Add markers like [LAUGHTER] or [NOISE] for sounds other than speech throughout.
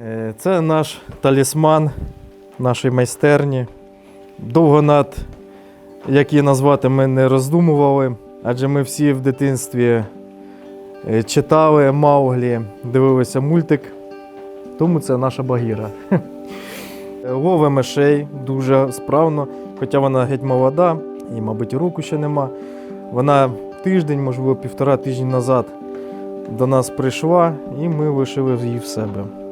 Е, Це наш талісман нашої майстерні. Довго над як її назвати, ми не роздумували, адже ми всі в дитинстві е, читали Мауглі, дивилися мультик. Тому це наша багіра. [LAUGHS] Лове мишей дуже справно, хоча вона геть молода, і, мабуть, і року ще нема. Вона тиждень, можливо, півтора тижні назад до нас прийшла, і ми лишили її в себе.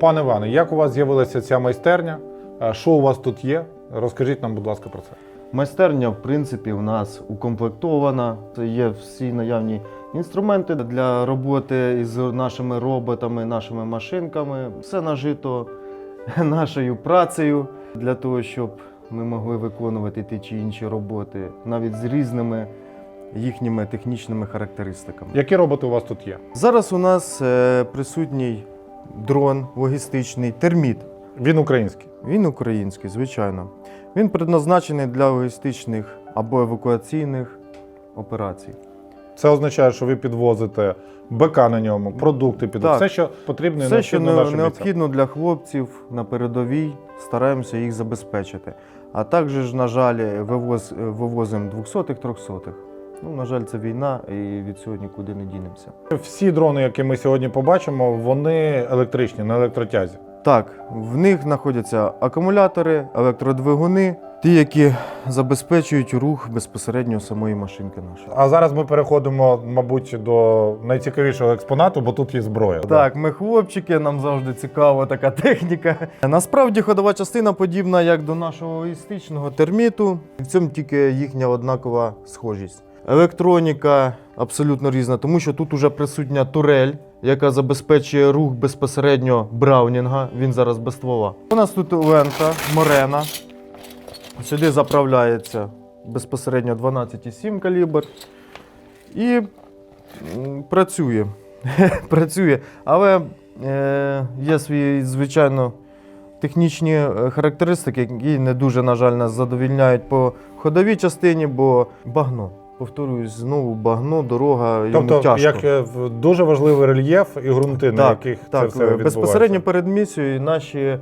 Пане Іване, як у вас з'явилася ця майстерня? Е, Що у вас тут є? Розкажіть нам, будь ласка, про це. Майстерня, в принципі, у нас укомплектована. Це є всі наявні інструменти для роботи із нашими роботами, нашими машинками. Все нажито [LAUGHS] нашою працею для того, щоб ми могли виконувати ті чи інші роботи, навіть з різними їхніми технічними характеристиками. Які роботи у вас тут є? Зараз у нас е, присутній дрон логістичний терміт. Він український. Він український, звичайно. Він предназначений для логістичних або евакуаційних операцій. Це означає, що ви підвозите БК на ньому, продукти підвозите, все, що потрібно і Все, що необхідно не- нашим необхідно для хлопців на передовій, стараємося їх забезпечити. А також, на жаль, вивоз, вивозимо 200-х, 300-х. Ну, на жаль, це війна, і від цього нікуди не дінемося. Всі дрони, які ми сьогодні побачимо, вони електричні, на електротязі. Так, в них знаходяться акумулятори, електродвигуни, ті, які забезпечують рух безпосередньо самої машинки нашої. А зараз ми переходимо, мабуть, до найцікавішого експонату, бо тут є зброя. Так, ми хлопчики, нам завжди цікава така техніка. Насправді ходова частина подібна як до нашого логістичного терміту. В цьому тільки їхня однакова схожість. Електроніка абсолютно різна, тому що тут уже присутня турель, яка забезпечує рух безпосередньо браунінга. Він зараз без ствола. У нас тут лента Морена. Сюди заправляється безпосередньо 12,7 калібр. І працює. [LAUGHS] працює. Але е, є свої, звичайно, технічні е, характеристики, які не дуже, на жаль, нас задовільняють по ходовій частині, бо багно. Повторююсь, знову багно, дорога, йому Тобто, тяжко. як е, дуже важливий рельєф і ґрунти, на так, яких це все відбувається. безпосередньо перед місією наші е,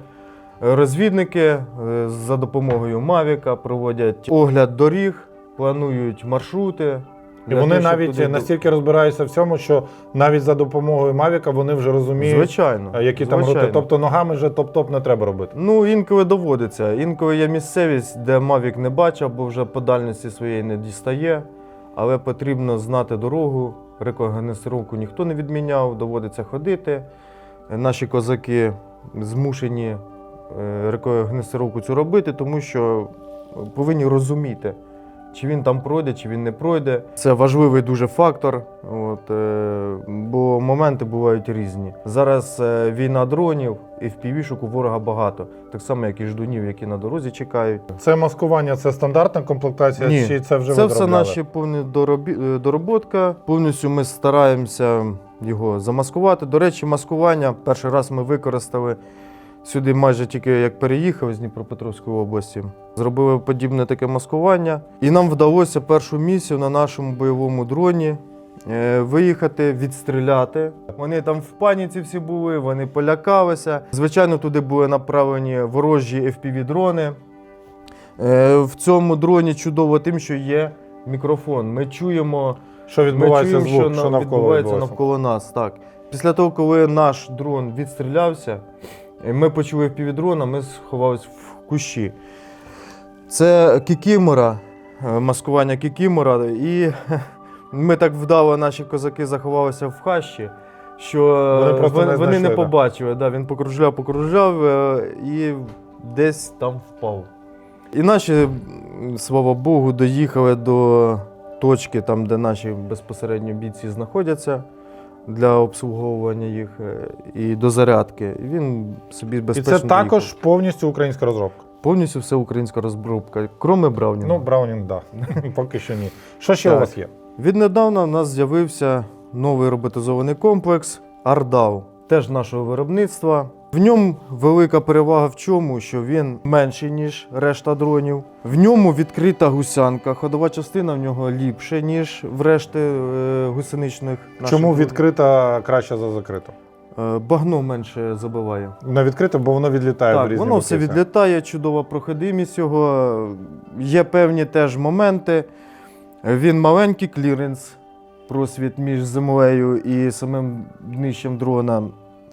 розвідники е, за допомогою Мавіка проводять огляд доріг, планують маршрути. І вони того, навіть туди настільки розбираються в цьому, що навіть за допомогою Мавіка вони вже розуміють, Звичайно. які там звичайно. рути. Тобто ногами вже топ-топ не треба робити. Ну, інколи доводиться. Інколи є місцевість, де Мавік не бачив, бо вже по дальності своєї не дістає. Але потрібно знати дорогу, рекогносцировку ніхто не відміняв, доводиться ходити. Наші козаки змушені е, рекогносцировку цю робити, тому що повинні розуміти, чи він там пройде, чи він не пройде. Це важливий дуже фактор, от, е, бо моменти бувають різні. Зараз е, війна дронів і в півішок у ворога багато, так само, як і ждунів, які на дорозі чекають. Це маскування, це стандартна комплектація, Ні, чи це вже Це все наші повні е, дороботка. Повністю ми стараємося його замаскувати. До речі, маскування перший раз ми використали сюди майже тільки як переїхав з Дніпропетровської області. Зробили подібне таке маскування. І нам вдалося першу місію на нашому бойовому дроні. е, Виїхати, відстріляти. Вони там в паніці всі були, вони полякалися. Звичайно, туди були направлені ворожі FPV-дрони. Е, В цьому дроні чудово тим, що є мікрофон. Ми чуємо, Що ми відбувається чуємо, звук, що, що, навколо відбувається навколо нас. Так. Після того, коли наш дрон відстрілявся, ми почули півдрона, ми сховалися в кущі. Це кікімора, е, маскування кікімора. І ми так вдало, наші козаки заховалися в хащі, що Вони е, вони, не вони не побачили. Да, він покружляв, покружляв е, і десь там впав. І наші, слава Богу, доїхали до точки, там, де наші безпосередньо бійці знаходяться для обслуговування їх е, і до зарядки. Він собі І це також їхав. повністю українська розробка. повністю все українська розробка, кроме Браунінга. Ну, Браунінг, так. Да. [LAUGHS] Поки що ні. Що ще Так. у вас є? Віднедавна в нас з'явився новий роботизований комплекс Ардау, теж нашого виробництва. В ньому велика перевага в чому, що він менший, ніж решта дронів. В ньому відкрита гусянка. Ходова частина в нього ліпше, ніж в решти е, гусеничних. Чому дронів. відкрита краще за закриту? Е, Багно менше забиває. На відкрите, бо воно відлітає в Так, різні воно все відлітає, чудова проходимість його. Є певні теж моменти. Він маленький кліренс, просвіт між землею і самим днищем дрона.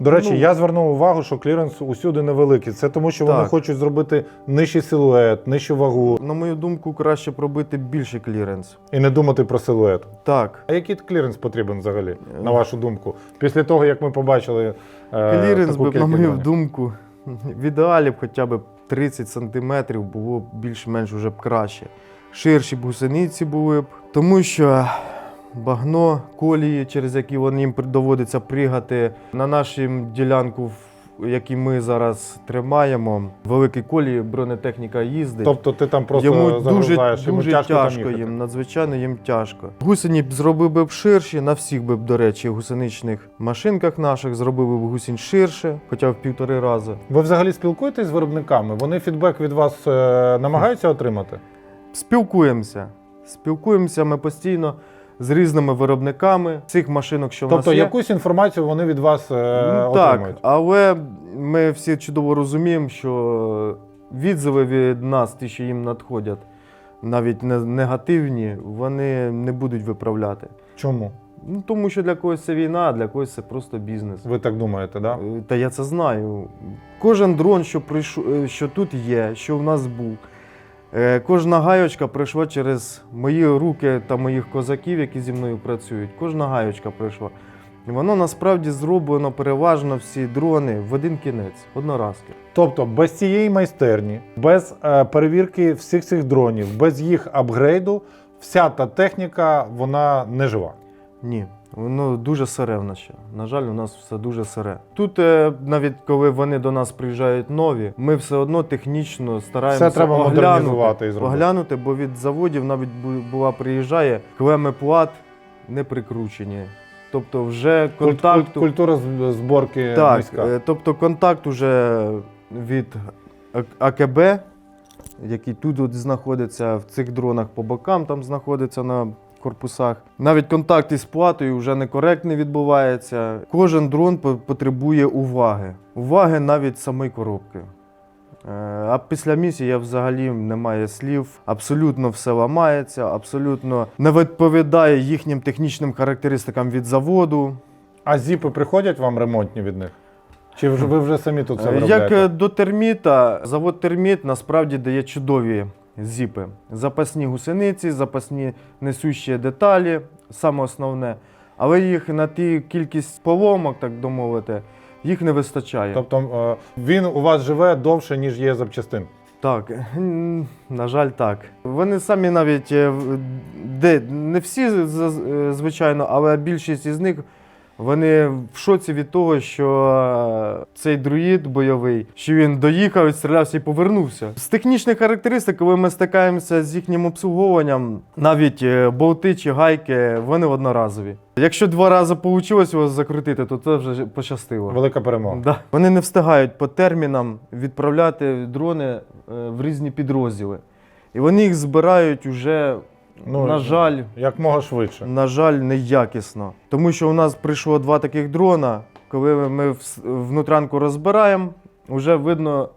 До речі, Ну, я звернув увагу, що кліренс усюди невеликий. Це тому, що вони хочуть зробити нижчий силует, нижчу вагу На мою думку, краще пробити більший кліренс. і не думати про силует. Так, А який кліренс потрібен взагалі, на вашу думку? Після того, як ми побачили е, кліренс таку би, на мою думку, в ідеалі б хоча б 30 сантиметрів було б більш-менш вже б краще. Ширші б гусениці були б, тому що багно, колії, через які їм доводиться пригати на нашу ділянку, в якій ми зараз тримаємо, великі колії, бронетехніка їздить. Тобто ти там просто Йому дуже, загружаєш, йому дуже тяжко, тяжко, там їм, надзвичайно їм тяжко. Гусені б зробив би б ширші, на всіх би, до речі, гусеничних машинках наших зробив би б гусінь ширше, хоча б в півтори рази. Ви взагалі спілкуєтесь з виробниками? Вони фідбек від вас е, намагаються отримати? Спілкуємося. Спілкуємося ми постійно з різними виробниками цих машинок, що в Тобто нас є. якусь інформацію вони від вас е, Ну, отримують? так, але ми всі чудово розуміємо, що відзиви від нас, ті, що їм надходять, навіть не- негативні, вони не будуть виправляти. Чому? Ну, тому що для когось це війна, а для когось це просто бізнес. Ви так думаєте, да? Е, Та я це знаю. Кожен дрон, що прийшов, е, що тут є, що в нас був. Е, Кожна гайочка пройшла через мої руки та моїх козаків, які зі мною працюють. Кожна гайочка пройшла. І воно насправді зроблено переважно всі дрони в один кінець, одноразки. Тобто без цієї майстерні, без е, перевірки всіх цих дронів, без їх апгрейду, вся та техніка вона не жива. Ні, воно дуже сире в нас ще. На жаль, у нас все дуже сире. Тут е, навіть коли вони до нас приїжджають нові, ми все одно технічно стараємося Все треба оглянути, модернізувати і зробити. оглянути, бо від заводів навіть була приїжджає клеми плат не прикручені. Тобто вже культ- Культура зборки Так, низька. е, тобто контакт уже від АКБ, який тут от знаходиться в цих дронах по бокам, там знаходиться на корпусах. Навіть контакт із платою вже некоректний відбувається. Кожен дрон потребує уваги. Уваги навіть самої коробки. Е, А після місії я взагалі немає слів. Абсолютно все ламається, абсолютно не відповідає їхнім технічним характеристикам від заводу. А зіпи приходять вам ремонтні від них? Чи ви вже самі тут це Е, виробляєте? Як е, до терміта, завод терміт насправді дає чудові зіпи. Запасні гусениці, запасні несущі деталі, саме основне. Але їх на ті кількість поломок, так би мовити, їх не вистачає. Тобто е, він у вас живе довше, ніж є запчастин. Так, на жаль, так. Вони самі навіть е, де не всі е, звичайно, але більшість із них. Вони в шоці від того, що е, цей друїд бойовий, що він доїхав, відстрілявся і повернувся. З технічних характеристик, коли ми стикаємося з їхнім обслуговуванням, навіть е, болти чи гайки, вони одноразові. Якщо два рази вийшло його закрутити, то це вже пощастило. Велика перемога. Да. Вони не встигають по термінам відправляти дрони е, в різні підрозділи. І вони їх збирають уже, Ну, на жаль, Як мога швидше. на жаль, неякісно. Тому що у нас прийшло два таких дрона. Коли ми внутрянку розбираємо, вже видно,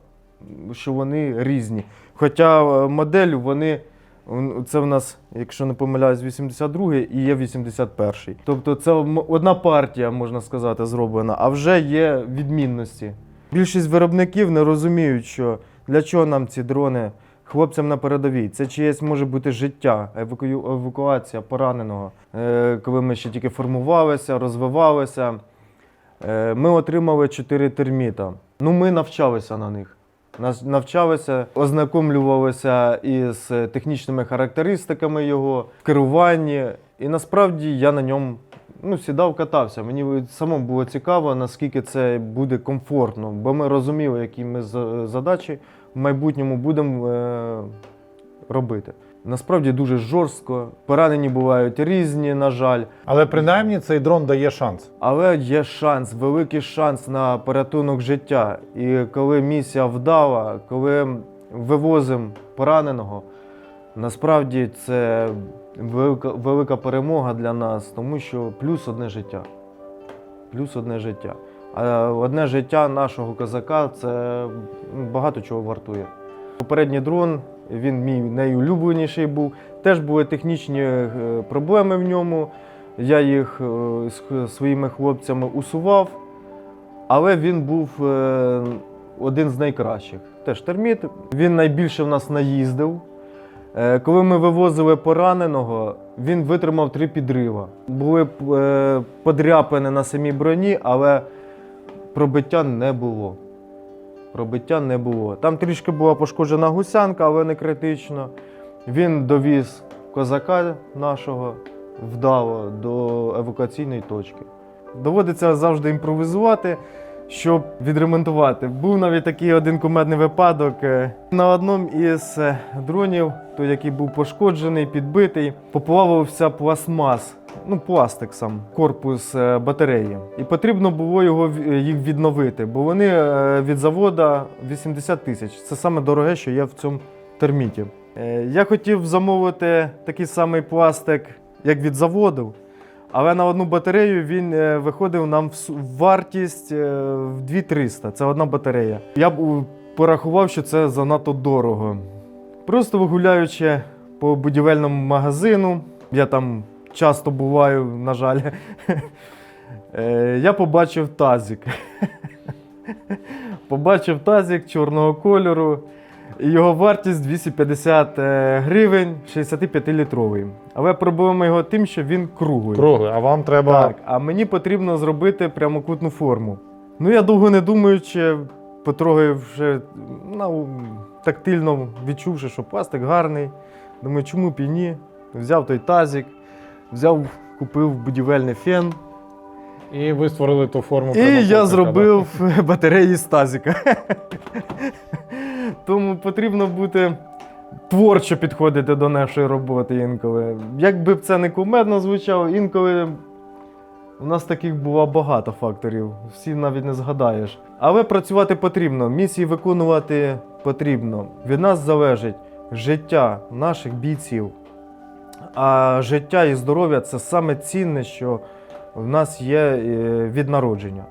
що вони різні. Хоча е, модель вони. Це в нас, якщо не помиляюсь, 82-й і є 81-й. Тобто це одна партія, можна сказати, зроблена, а вже є відмінності. Більшість виробників не розуміють, що для чого нам ці дрони хлопцям на передовій. Це чиєсь може бути життя, еваку- евакуація пораненого. Е, Коли ми ще тільки формувалися, розвивалися, е, ми отримали чотири терміта. Ну, ми навчалися на них. Нас навчалися, ознайомлювалися із технічними характеристиками його, керуванні. І насправді я на ньому ну, сідав, катався. Мені самому було цікаво, наскільки це буде комфортно, бо ми розуміли, які ми за- задачі в майбутньому будемо е, робити. Насправді дуже жорстко. Поранені бувають різні, на жаль. Але принаймні цей дрон дає шанс. Але є шанс, великий шанс на порятунок життя. І коли місія вдала, коли вивозимо пораненого, насправді це велика, велика перемога для нас, тому що плюс одне життя. Плюс одне життя. А одне життя нашого козака це багато чого вартує. Попередній дрон, він мій найулюбленіший був. Теж були технічні е, проблеми в ньому. Я їх е, з своїми хлопцями усував, але він був е, один з найкращих. Теж терміт. Він найбільше в нас наїздив. Е, Коли ми вивозили пораненого, він витримав три підрива. Були е, подряпини на самій броні, але пробиття не було. Пробиття не було. Там трішки була пошкоджена гусянка, але не критично. Він довіз козака нашого вдало до евакуаційної точки. Доводиться завжди імпровізувати, щоб відремонтувати. Був навіть такий один кумедний випадок. Е, На одному із е, дронів, той, який був пошкоджений, підбитий, поплавився пластмас, ну пластик сам, корпус е, батареї. І потрібно було його їх відновити, бо вони від завода 80 тисяч. Це саме дороге, що є в цьому терміті. Я хотів замовити такий самий пластик, як від заводу. Але на одну батарею він е, виходив нам в вартість е, в 2300. Це одна батарея. Я б порахував, що це занадто дорого. Просто гуляючи по будівельному магазину, я там часто буваю, на жаль, [LAUGHS] е, я побачив тазик. [LAUGHS] Побачив тазик чорного кольору. Його вартість 250 е, гривень, 65-літровий. Але проблема його тим, що він круглий. Круглий, а вам треба. Так, а мені потрібно зробити прямокутну форму. Ну, я довго не думаючи, потрогавши, ну, тактильно відчувши, що пластик гарний. Думаю, чому б і ні? Взяв той тазик, взяв, купив будівельний фен. І ви створили ту форму. І я зробив [LAUGHS] батареї з тазика. Тому потрібно бути творчо підходити до нашої роботи інколи. Як би це не кумедно звучало, інколи у нас таких було багато факторів, всі навіть не згадаєш. Але працювати потрібно, місії виконувати потрібно. Від нас залежить життя наших бійців. А життя і здоров'я це саме цінне, що в нас є е, від народження.